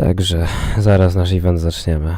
Także zaraz nasz event zaczniemy.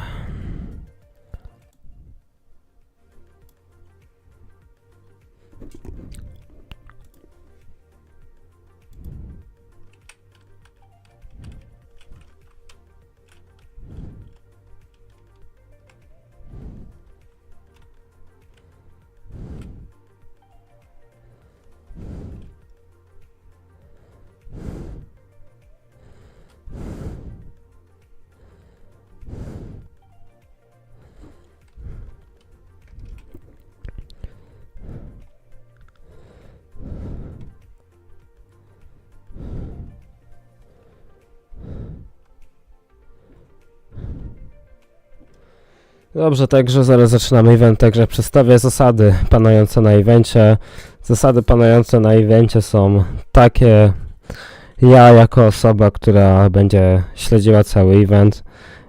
Dobrze, także zaraz zaczynamy event, także przedstawię zasady panujące na evencie. Zasady panujące na evencie są takie, ja jako osoba, która będzie śledziła cały event,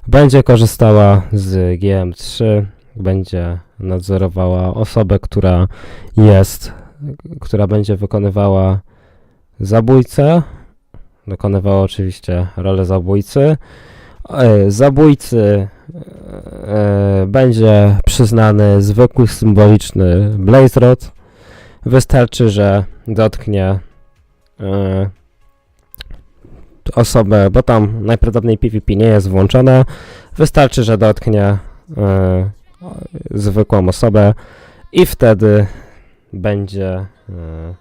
będzie korzystała z GM3, będzie nadzorowała osobę, która jest, która będzie wykonywała zabójcę, dokonywała oczywiście rolę zabójcy. E, Zabójcy będzie przyznany zwykły symboliczny Blaze Rod. Wystarczy, że dotknie e, osobę, bo tam najprawdopodobniej PvP nie jest włączone. Wystarczy, że dotknie e, zwykłą osobę i wtedy będzie e,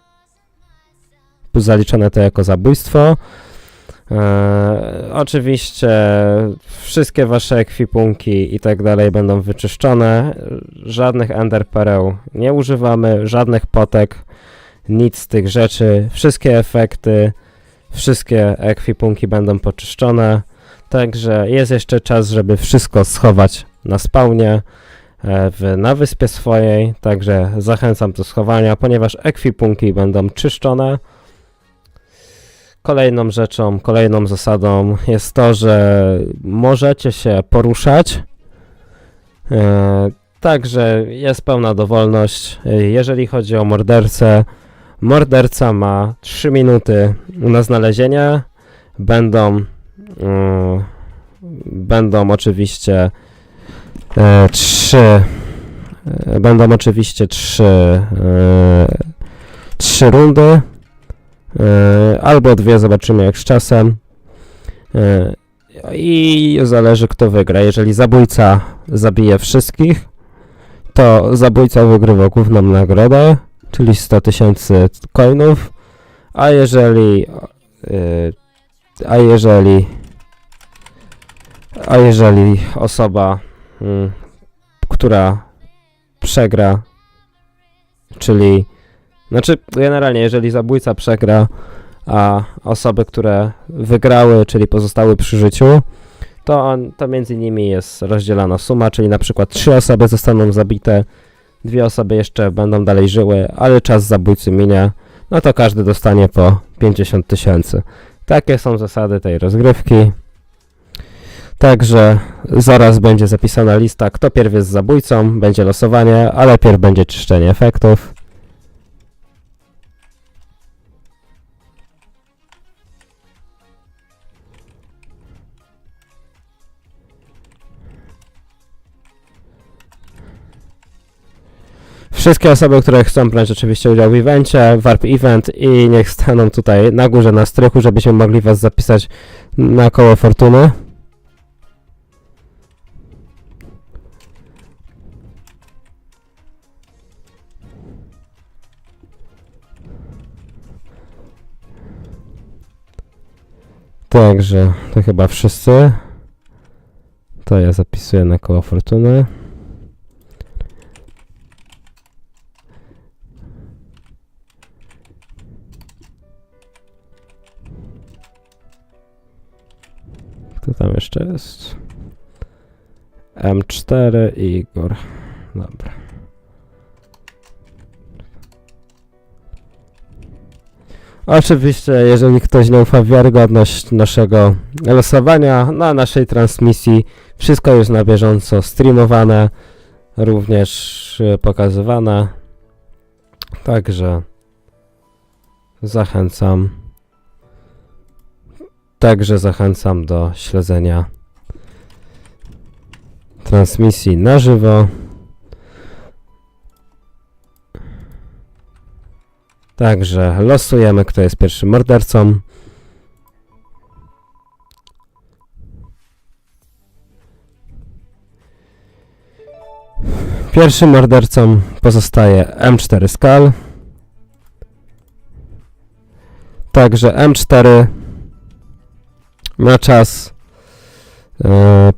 zaliczone to jako zabójstwo. E, oczywiście wszystkie wasze ekwipunki i tak dalej będą wyczyszczone. Żadnych ender pereł nie używamy, żadnych potek, nic z tych rzeczy. Wszystkie efekty, wszystkie ekwipunki będą poczyszczone. Także jest jeszcze czas, żeby wszystko schować na spawnie e, w, na wyspie swojej. Także zachęcam do schowania, ponieważ ekwipunki będą czyszczone. Kolejną rzeczą, kolejną zasadą jest to, że możecie się poruszać. E, także jest pełna dowolność. E, jeżeli chodzi o mordercę, morderca ma 3 minuty na znalezienie. Będą, mm, będą oczywiście e, trzy, e, będą oczywiście trzy, e, trzy rundy. E, albo dwie, zobaczymy jak z czasem. E, I zależy kto wygra. Jeżeli zabójca zabije wszystkich, to zabójca wygrywa główną nagrodę, czyli 100 tysięcy coinów, a jeżeli e, a jeżeli a jeżeli osoba, mm, która przegra, czyli znaczy, generalnie, jeżeli zabójca przegra, a osoby, które wygrały, czyli pozostały przy życiu, to, on, to między nimi jest rozdzielana suma, czyli na przykład trzy osoby zostaną zabite, dwie osoby jeszcze będą dalej żyły, ale czas zabójcy minie, no to każdy dostanie po 50 tysięcy. Takie są zasady tej rozgrywki. Także zaraz będzie zapisana lista, kto pierw jest zabójcą, będzie losowanie, ale pierw będzie czyszczenie efektów. Wszystkie osoby, które chcą brać oczywiście udział w evencie, warp event i niech staną tutaj na górze na strychu, żebyśmy mogli was zapisać na koło fortuny. Także to chyba wszyscy. To ja zapisuję na koło fortuny. Kto tam jeszcze jest? M4 i Igor. Dobra. Oczywiście, jeżeli ktoś nie ufa wiarygodność naszego losowania, na naszej transmisji wszystko jest na bieżąco streamowane, również e, pokazywane. Także zachęcam. Także zachęcam do śledzenia transmisji na żywo. Także losujemy, kto jest pierwszym mordercą. Pierwszym mordercą pozostaje M4 Skal. Także M4 na czas. e,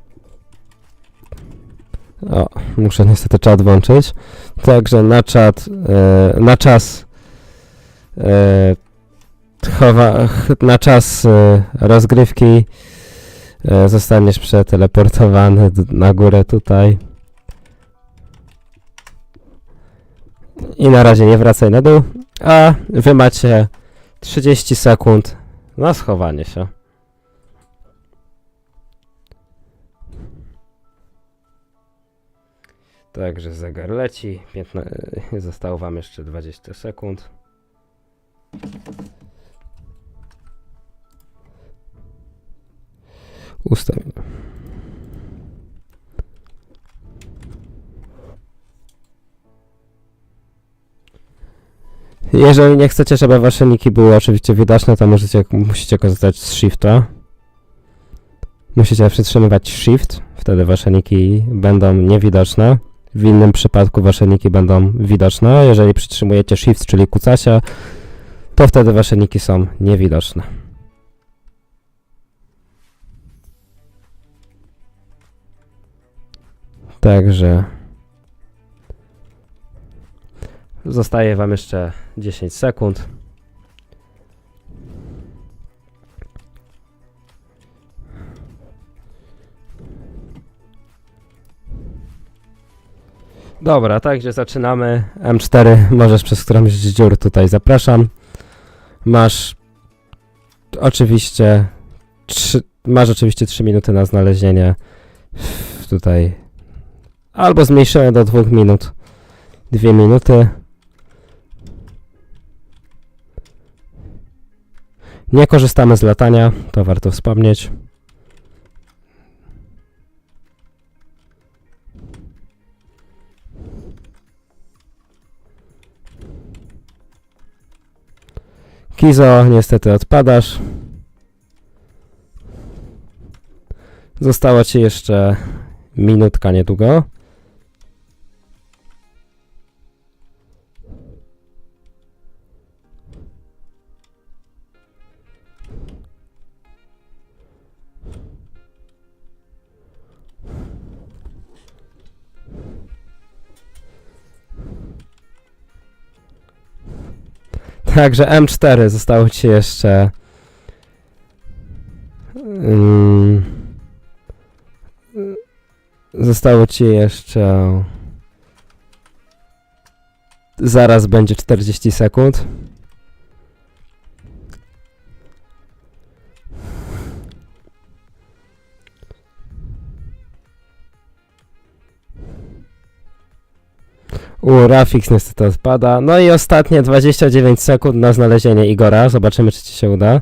o, muszę niestety czat włączyć. Także na czat, e, na czas e, chowa, ch- na czas e, rozgrywki e, zostaniesz przeteleportowany na górę tutaj. I na razie nie wracaj na dół, a wy macie 30 sekund na schowanie się. Także zegar leci. 15, zostało wam jeszcze 20 sekund. Ustawię. Jeżeli nie chcecie, żeby wasze niki były oczywiście widoczne, to możecie, musicie korzystać z shifta. Musicie przytrzymywać shift, wtedy wasze niki będą niewidoczne. W innym przypadku wasze niki będą widoczne. Jeżeli przytrzymujecie shift, czyli kucacie, to wtedy wasze niki są niewidoczne. Także zostaje wam jeszcze 10 sekund. Dobra, także zaczynamy. M4, możesz przez którąś z dziur tutaj zapraszam. Masz oczywiście 3, masz oczywiście 3 minuty na znalezienie tutaj albo zmniejszone do 2 minut. 2 minuty. Nie korzystamy z latania, to warto wspomnieć. Kizo, niestety odpadasz. Została ci jeszcze minutka niedługo. Także M4 zostało ci jeszcze. Mm, zostało ci jeszcze. Zaraz będzie 40 sekund. U, Rafix niestety odpada. No i ostatnie 29 sekund na znalezienie Igora. Zobaczymy, czy ci się uda.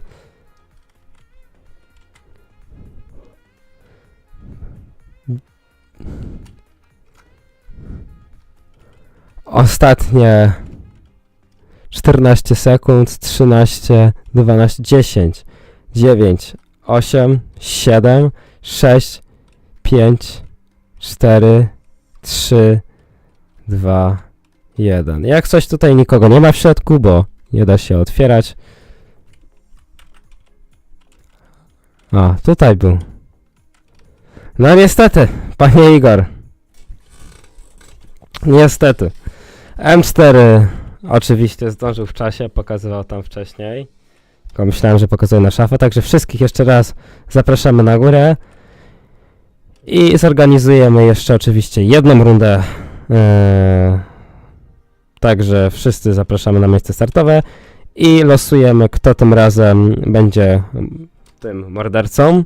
Ostatnie 14 sekund, 13, 12, 10, 9, 8, 7, 6, 5, 4, 3, 2, 1. Jak coś tutaj nikogo nie ma w środku, bo nie da się otwierać. A, tutaj był. No niestety, panie Igor. Niestety. M4 oczywiście zdążył w czasie, pokazywał tam wcześniej. Tylko myślałem, że pokazuje na szafę, także wszystkich jeszcze raz zapraszamy na górę. I zorganizujemy jeszcze oczywiście jedną rundę także wszyscy zapraszamy na miejsce startowe i losujemy, kto tym razem będzie tym mordercą.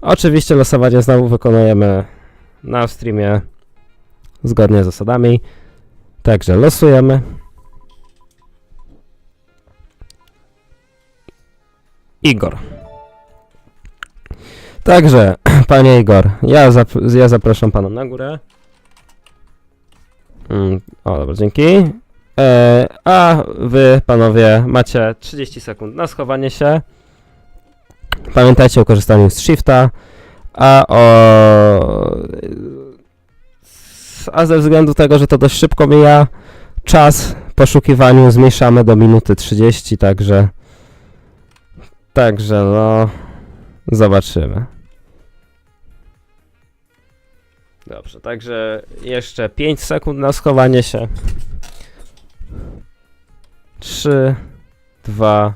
Oczywiście losowanie znowu wykonujemy na streamie zgodnie z zasadami. Także losujemy. Igor. Także, panie Igor, ja, zap- ja zapraszam pana na górę. Mm, o, dobra, dzięki. E, a wy, panowie, macie 30 sekund na schowanie się. Pamiętajcie o korzystaniu z shifta, a o... A ze względu tego, że to dość szybko mija, czas poszukiwaniu zmniejszamy do minuty 30, także... Także, no... Zobaczymy. Dobrze, także jeszcze 5 sekund na schowanie się. 3, 2,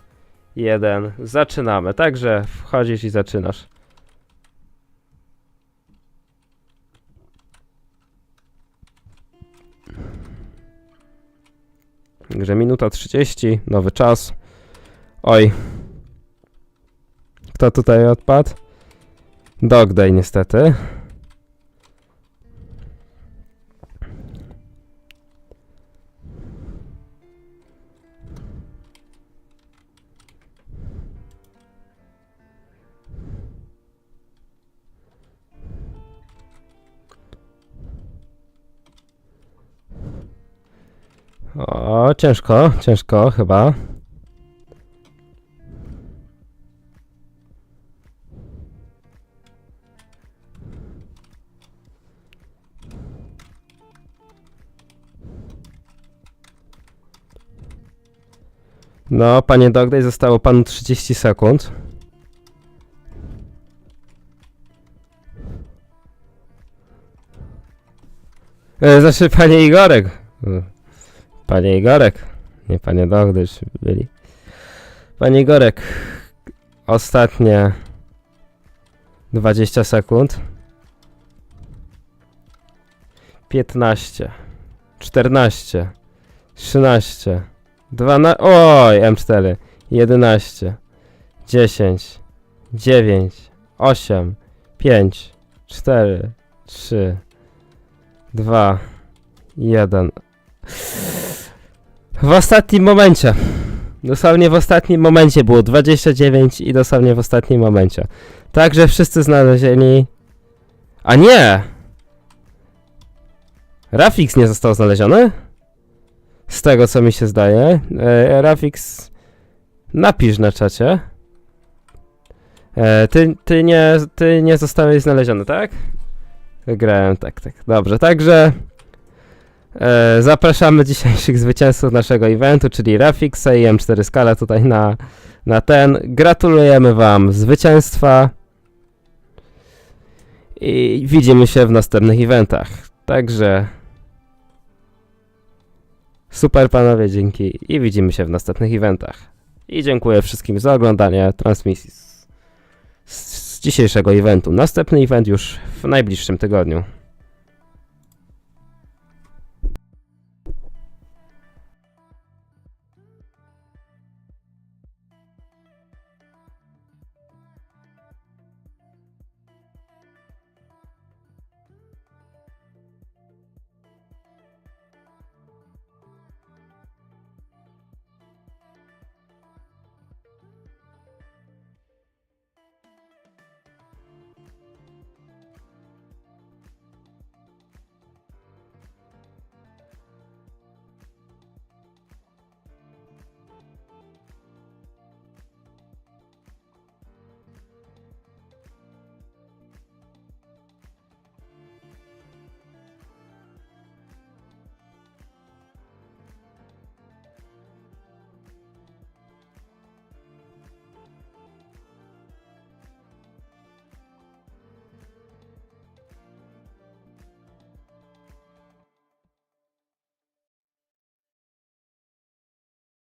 1. Zaczynamy. Także wchodzisz i zaczynasz. Także minuta 30, nowy czas. Oj. Kto tutaj odpadł? Dog Day niestety. O, ciężko, ciężko chyba. No, panie Dogday, zostało panu 30 sekund. E, znaczy, panie Igorek. Panie Igorek. Nie, panie Dogday już byli. Panie Igorek. Ostatnie 20 sekund. 15. 14. 13. 12. Oj, M4. 11. 10. 9. 8. 5. 4. 3. 2. 1. W ostatnim momencie. Dosłownie w ostatnim momencie było 29 i dosłownie w ostatnim momencie. Także wszyscy znalezieni. A nie! Rafix nie został znaleziony? Z tego co mi się zdaje. E, Rafix, napisz na czacie. E, ty, ty, nie, ty nie zostałeś znaleziony, tak? Wygrałem, tak, tak. Dobrze, także e, zapraszamy dzisiejszych zwycięzców naszego eventu, czyli Rafixa i M4 Skala tutaj na, na ten. Gratulujemy Wam zwycięstwa i widzimy się w następnych eventach. Także super panowie, dzięki i widzimy się w następnych eventach. I dziękuję wszystkim za oglądanie transmisji z, z, z dzisiejszego eventu. Następny event już w najbliższym tygodniu.